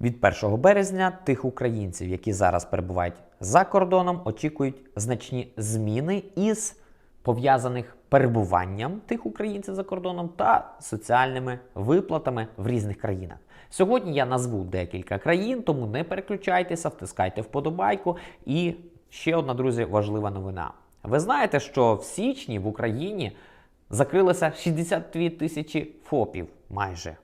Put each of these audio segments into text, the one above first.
Від 1 березня тих українців, які зараз перебувають за кордоном, очікують значні зміни із пов'язаних перебуванням тих українців за кордоном та соціальними виплатами в різних країнах. Сьогодні я назву декілька країн, тому не переключайтеся, втискайте вподобайку. І ще одна, друзі, важлива новина. Ви знаєте, що в січні в Україні закрилося 62 тисячі ФОПів майже.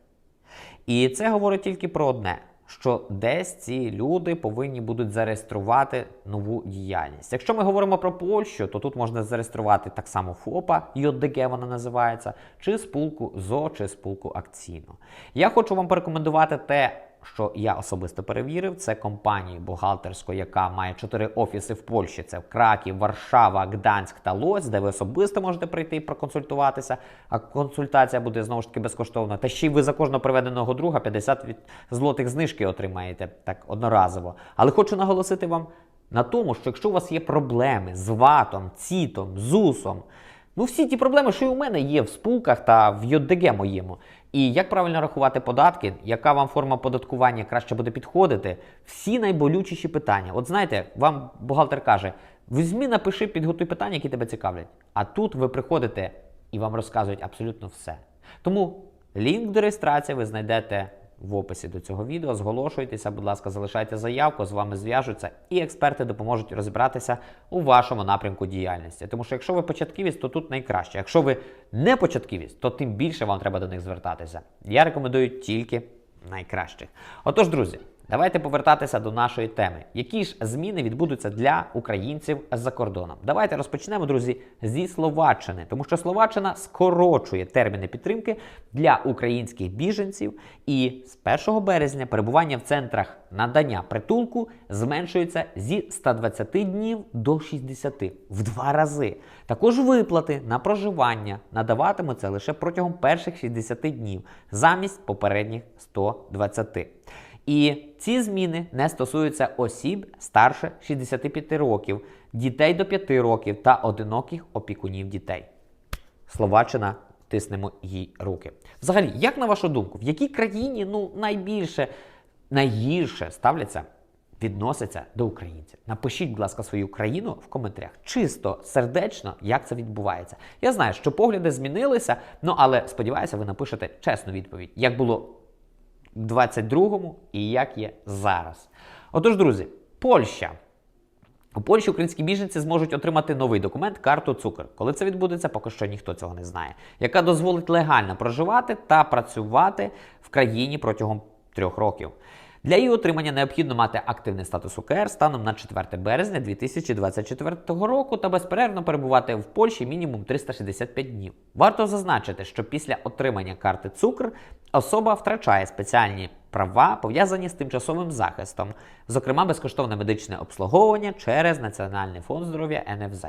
І це говорить тільки про одне: що десь ці люди повинні будуть зареєструвати нову діяльність. Якщо ми говоримо про Польщу, то тут можна зареєструвати так само ФОПа, ЙОДГ вона називається, чи спілку ЗО, чи спілку акційну. Я хочу вам порекомендувати те. Що я особисто перевірив, це компанія бухгалтерська, яка має чотири офіси в Польщі: це Краків, Варшава, Гданськ та Лоць, де ви особисто можете прийти і проконсультуватися. А консультація буде знову ж таки безкоштовна. Та ще й ви за кожного приведеного друга 50 від злотих знижки отримаєте так одноразово. Але хочу наголосити вам на тому, що якщо у вас є проблеми з ватом, цітом, зусом. Ну, всі ті проблеми, що і у мене є в спулках та в ЙОДГ моєму. І як правильно рахувати податки, яка вам форма податкування краще буде підходити, всі найболючіші питання. От знаєте, вам бухгалтер каже: візьми, напиши, підготуй питання, які тебе цікавлять. А тут ви приходите і вам розказують абсолютно все. Тому лінк до реєстрації ви знайдете в описі до цього відео. Зголошуйтеся, будь ласка, залишайте заявку, з вами зв'яжуться, і експерти допоможуть розібратися у вашому напрямку діяльності. Тому що якщо ви початківість, то тут найкраще. Якщо ви не початківість, то тим більше вам треба до них звертатися. Я рекомендую тільки найкращих. Отож, друзі. Давайте повертатися до нашої теми. Які ж зміни відбудуться для українців за кордоном? Давайте розпочнемо, друзі, зі Словаччини, тому що Словаччина скорочує терміни підтримки для українських біженців, і з 1 березня перебування в центрах надання притулку зменшується зі 120 днів до 60 в два рази. Також виплати на проживання надаватимуться лише протягом перших 60 днів замість попередніх 120. І ці зміни не стосуються осіб старше 65 років, дітей до 5 років та одиноких опікунів дітей. Словаччина тиснемо їй руки. Взагалі, як на вашу думку, в якій країні ну найбільше найгірше ставляться? Відносяться до українців. Напишіть, будь ласка, свою країну в коментарях. Чисто, сердечно, як це відбувається. Я знаю, що погляди змінилися, ну але сподіваюся, ви напишете чесну відповідь, як було 22-му і як є зараз. Отож, друзі, Польща. У Польщі українські біженці зможуть отримати новий документ карту цукер. Коли це відбудеться, поки що ніхто цього не знає, яка дозволить легально проживати та працювати в країні протягом трьох років. Для її отримання необхідно мати активний статус УКР станом на 4 березня 2024 року та безперервно перебувати в Польщі мінімум 365 днів. Варто зазначити, що після отримання карти цукр особа втрачає спеціальні права, пов'язані з тимчасовим захистом, зокрема безкоштовне медичне обслуговування через Національний фонд здоров'я НФЗ.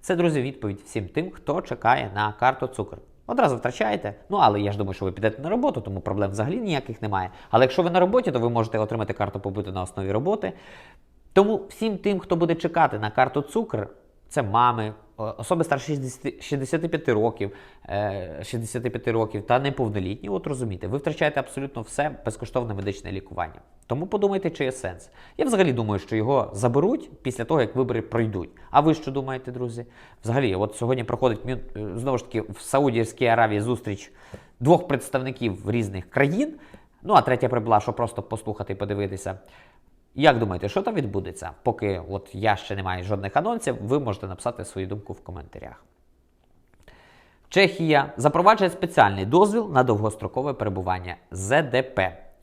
Це, друзі, відповідь всім тим, хто чекає на карту цукр. Одразу втрачаєте. Ну, але я ж думаю, що ви підете на роботу, тому проблем взагалі ніяких немає. Але якщо ви на роботі, то ви можете отримати карту побуту на основі роботи. Тому всім тим, хто буде чекати на карту цукр, це мами, особи старше 60, 65 років, 65 років та неповнолітні, от розумієте, ви втрачаєте абсолютно все безкоштовне медичне лікування. Тому подумайте, чи є сенс. Я взагалі думаю, що його заберуть після того, як вибори пройдуть. А ви що думаєте, друзі? Взагалі, от сьогодні проходить знову ж таки в Саудівській Аравії зустріч двох представників різних країн. Ну а третя прибула, що просто послухати і подивитися. Як думаєте, що там відбудеться? Поки от я ще не маю жодних анонсів, ви можете написати свою думку в коментарях. Чехія запроваджує спеціальний дозвіл на довгострокове перебування ЗДП.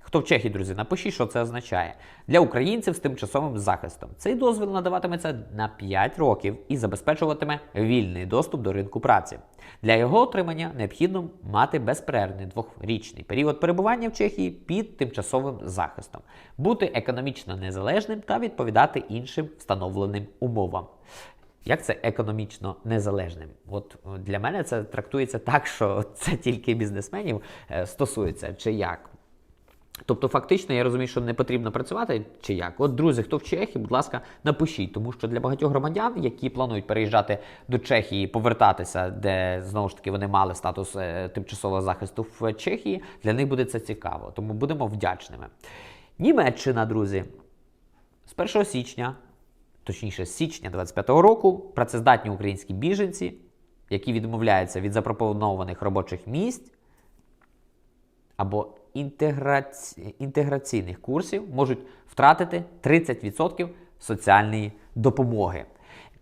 Хто в Чехії, друзі, напишіть, що це означає для українців з тимчасовим захистом. Цей дозвіл надаватиметься на 5 років і забезпечуватиме вільний доступ до ринку праці. Для його отримання необхідно мати безперервний двохрічний період перебування в Чехії під тимчасовим захистом, бути економічно незалежним та відповідати іншим встановленим умовам. Як це економічно незалежним? От для мене це трактується так, що це тільки бізнесменів е, стосується, чи як. Тобто, фактично, я розумію, що не потрібно працювати чи як. От, друзі, хто в Чехії, будь ласка, напишіть, тому що для багатьох громадян, які планують переїжджати до Чехії, повертатися, де знову ж таки вони мали статус е, тимчасового захисту в Чехії, для них буде це цікаво. Тому будемо вдячними. Німеччина, друзі, з 1 січня, точніше, з січня 25-го року, працездатні українські біженці, які відмовляються від запропонованих робочих місць або інтеграці... інтеграційних курсів, можуть втратити 30% соціальної допомоги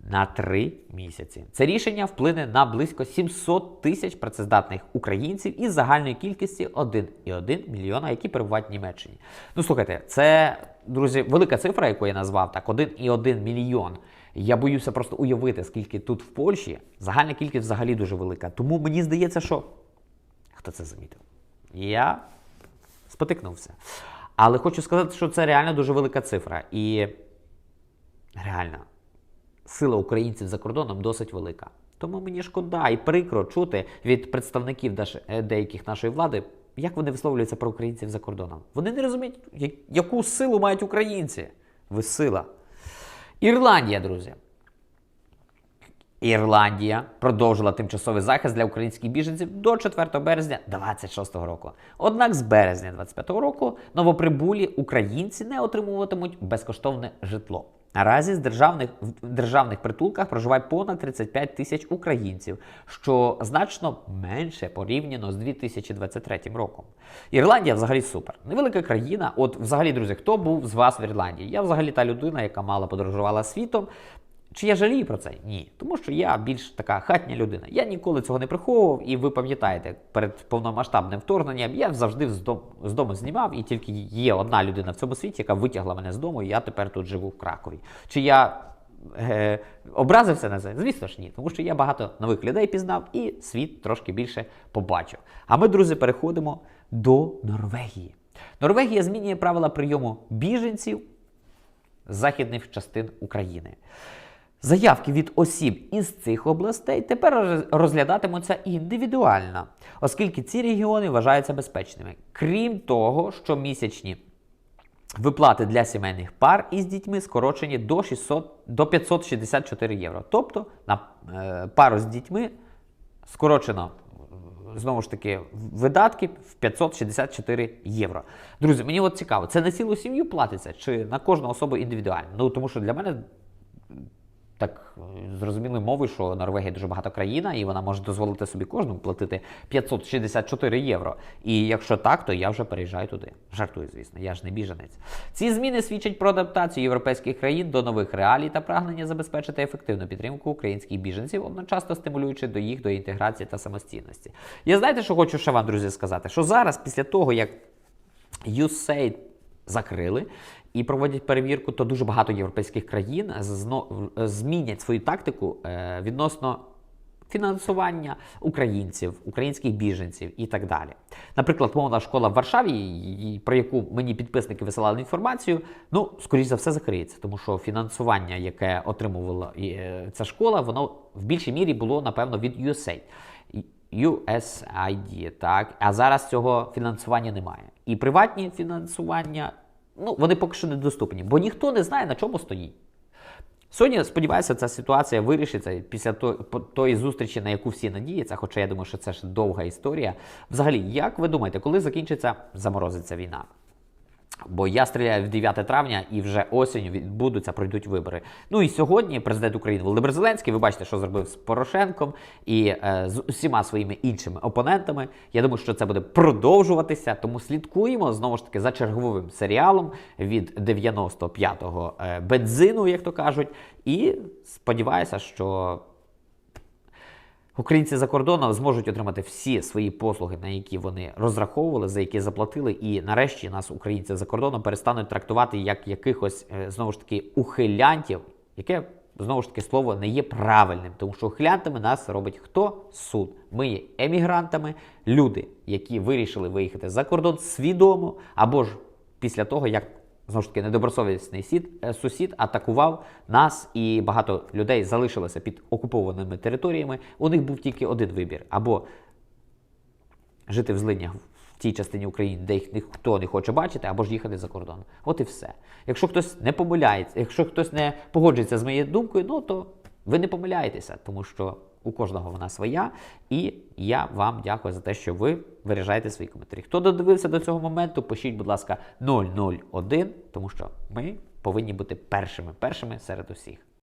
на 3 місяці. Це рішення вплине на близько 700 тисяч працездатних українців із загальної кількості 1,1 мільйона, які перебувають в Німеччині. Ну слухайте, це друзі, велика цифра, яку я назвав так: 1,1 мільйон. Я боюся просто уявити, скільки тут в Польщі загальна кількість взагалі дуже велика. Тому мені здається, що хто це замітив? Я спотикнувся. Але хочу сказати, що це реально дуже велика цифра. І реально, сила українців за кордоном досить велика. Тому мені шкода і прикро чути від представників е, деяких нашої влади, як вони висловлюються про українців за кордоном. Вони не розуміють, яку силу мають українці. Ви сила. Ірландія, друзі. Ірландія продовжила тимчасовий захист для українських біженців до 4 березня 2026 року. Однак з березня 2025 року новоприбулі українці не отримуватимуть безкоштовне житло. Наразі з державних в державних притулках проживає понад 35 тисяч українців, що значно менше порівняно з 2023 роком. Ірландія взагалі супер. Невелика країна. От, взагалі, друзі, хто був з вас в Ірландії? Я взагалі та людина, яка мало подорожувала світом. Чи я жалію про це? Ні. Тому що я більш така хатня людина. Я ніколи цього не приховував, і ви пам'ятаєте, перед повномасштабним вторгненням я завжди з дому, з дому знімав, і тільки є одна людина в цьому світі, яка витягла мене з дому, і я тепер тут живу в Кракові. Чи я е, образився на це? Звісно ж ні, тому що я багато нових людей пізнав і світ трошки більше побачив. А ми, друзі, переходимо до Норвегії. Норвегія змінює правила прийому біженців з західних частин України. Заявки від осіб із цих областей тепер розглядатимуться індивідуально, оскільки ці регіони вважаються безпечними. Крім того, що місячні виплати для сімейних пар із дітьми скорочені до 600, до 564 євро. Тобто на е, пару з дітьми скорочено знову ж таки видатки в 564 євро. Друзі, мені от цікаво, це на цілу сім'ю платиться чи на кожну особу індивідуально? Ну тому що для мене так зрозумілою мовою, що Норвегія дуже багата країна, і вона може дозволити собі кожному платити 564 євро. І якщо так, то я вже переїжджаю туди. Жартую, звісно, я ж не біженець. Ці зміни свідчать про адаптацію європейських країн до нових реалій та прагнення забезпечити ефективну підтримку українських біженців, одночасно стимулюючи до їх до інтеграції та самостійності. Я знаєте, що хочу ще вам, друзі, сказати? Що зараз, після того, як USAID закрили і проводять перевірку, то дуже багато європейських країн змінять свою тактику е, відносно фінансування українців, українських біженців і так далі. Наприклад, мовна школа в Варшаві, про яку мені підписники висилали інформацію, ну, скоріш за все, закриється, тому що фінансування, яке отримувала е, ця школа, воно в більшій мірі було, напевно, від USAID. USAID, так, а зараз цього фінансування немає. І приватні фінансування, ну, вони поки що недоступні, бо ніхто не знає, на чому стоїть. Сьогодні, сподіваюся, ця ситуація вирішиться після то- тої зустрічі, на яку всі надіються, хоча я думаю, що це ж довга історія. Взагалі, як ви думаєте, коли закінчиться, заморозиться війна? Бо я стріляю в 9 травня і вже осінь відбудуться, пройдуть вибори. Ну і сьогодні президент України Володимир Зеленський, ви бачите, що зробив з Порошенком і е, з усіма своїми іншими опонентами. Я думаю, що це буде продовжуватися. Тому слідкуємо знову ж таки за черговим серіалом від 95-го е, бензину, як то кажуть. І сподіваюся, що Українці за кордоном зможуть отримати всі свої послуги, на які вони розраховували, за які заплатили, і нарешті нас, українці за кордоном, перестануть трактувати як якихось е, знову ж таки ухилянтів, яке знову ж таки слово не є правильним, тому що ухилянтами нас робить хто суд. Ми є емігрантами, люди, які вирішили виїхати за кордон свідомо, або ж після того, як знову ж таки недобросовісний сід, е, сусід атакував нас, і багато людей залишилося під окупованими територіями. У них був тільки один вибір: або жити в злиднях в тій частині України, де їх ніхто не хоче бачити, або ж їхати за кордон. От і все. Якщо хтось не помиляється, якщо хтось не погоджується з моєю думкою, ну то ви не помиляєтеся, тому що У кожного вона своя. І я вам дякую за те, що ви виріжаєте свої коментарі. Хто додивився до цього моменту, пишіть, будь ласка, 001, тому що ми повинні бути першими, першими серед усіх.